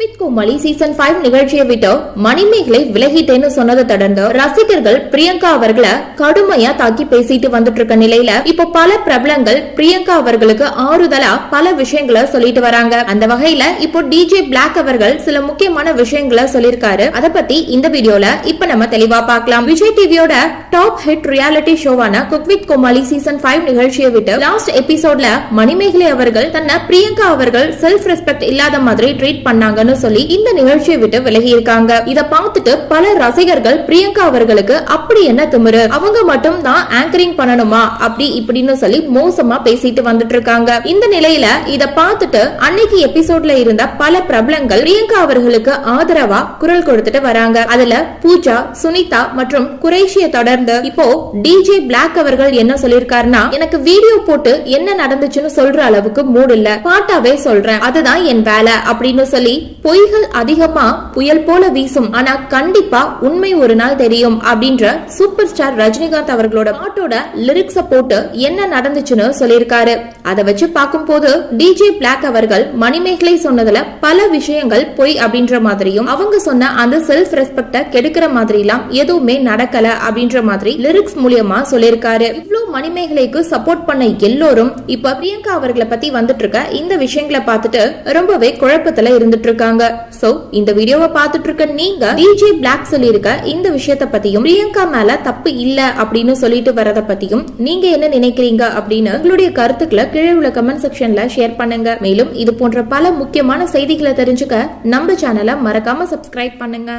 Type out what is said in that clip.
With Comali season five நிகழ்ச்சியை விட்டு மணிமேகலை விலகிட்டேன்னு சொன்னதை தொடர்ந்து ரசிகர்கள் பிரியங்கா அவர்களை கடுமையா தாக்கி பேசிட்டு வந்துட்டு இருக்க நிலையில இப்போ பல பிரபலங்கள் பிரியங்கா அவர்களுக்கு ஆறுதலா பல விஷயங்களை சொல்லிட்டு வராங்க. அந்த வகையில இப்போ டிஜே பிளாக் அவர்கள் சில முக்கியமான விஷயங்களை சொல்லிருக்காரு அத பத்தி இந்த வீடியோல இப்ப நம்ம தெளிவா பார்க்கலாம். விஜய் டிவியோட top hit reality ஷோவான cook with Komali season five நிகழ்ச்சியை விட்டு லாஸ்ட் எபிசோட்ல மணிமேகலை அவர்கள் தன்னை பிரியங்கா அவர்கள் செல்ஃப் ரெஸ்பெக்ட் இல்லாத மாதிரி ட்ரீட் பண்ணாங்க. பண்ணாங்கன்னு சொல்லி இந்த நிகழ்ச்சியை விட்டு விலகி இருக்காங்க இத பார்த்துட்டு பல ரசிகர்கள் பிரியங்கா அவர்களுக்கு அப்படி என்ன திமிரு? அவங்க மட்டும் தான் ஆங்கரிங் பண்ணணுமா? அப்படி இப்படின்னு சொல்லி மோசமா பேசிட்டு வந்துட்டு இருக்காங்க. இந்த நிலையில இத பார்த்துட்டு அன்னைக்கு எபிசோட்ல இருந்த பல பிரபலங்கள் பிரியங்கா அவர்களுக்கு ஆதரவா குரல் கொடுத்துட்டு வராங்க. அதுல பூஜா சுனிதா மற்றும் குரேஷிய தொடர்ந்து இப்போ டிஜே பிளாக் அவர்கள் என்ன சொல்லிருக்காருன்னா எனக்கு வீடியோ போட்டு என்ன நடந்துச்சுன்னு சொல்ற அளவுக்கு மூடு இல்ல. பாட்டாவே சொல்றேன். அதுதான் என் வேலை. அப்படின்னு சொல்லி பொய்கள் அதிகமா புயல் போல வீசும். ஆனா கண்டிப்பா உண்மை ஒரு நாள் தெரியும் அப்படின்ற சூப்பர் ஸ்டார் ரஜினிகாந்த் அவர்களோட பாட்டோட லிரிக்ஸ போட்டு என்ன நடந்துச்சுன்னு சொல்லியிருக்காரு. அதை வச்சு பார்க்கும்போது டிஜே பிளாக் அவர்கள் மணிமேகலை சொன்னதுல பல விஷயங்கள் பொய் அப்படின்ற மாதிரியும் அவங்க சொன்ன அந்த செல்ஃப் ரெஸ்பெக்ட கெடுக்கிற மாதிரி எல்லாம் எதுவுமே நடக்கல அப்படின்ற மாதிரி லிரிக்ஸ் மூலியமா சொல்லியிருக்காரு. இவ்வளவு மணிமேகலைக்கு சப்போர்ட் பண்ண எல்லோரும் இப்ப பிரியங்கா அவர்களை பத்தி வந்துட்டு இருக்க இந்த விஷயங்களை பார்த்துட்டு ரொம்பவே குழப்பத்துல இருந்துட்டு இருக்காங்க சோ இந்த வீடியோவை பார்த்துட்டு இருக்க நீங்க டிஜே பிளாக் சொல்லியிருக்க இந்த விஷயத்த பத்தியும் பிரியங்கா மேல தப்பு இல்ல அப்படின்னு சொல்லிட்டு வரத பத்தியும் நீங்க என்ன நினைக்கிறீங்க அப்படின்னு உங்களுடைய கருத்துக்களை கீழே உள்ள கமெண்ட் செக்ஷன்ல ஷேர் பண்ணுங்க. மேலும் இது போன்ற பல முக்கியமான செய்திகளை தெரிஞ்சுக்க நம்ம சேனலை மறக்காம சப்ஸ்கிரைப் பண்ணுங்க.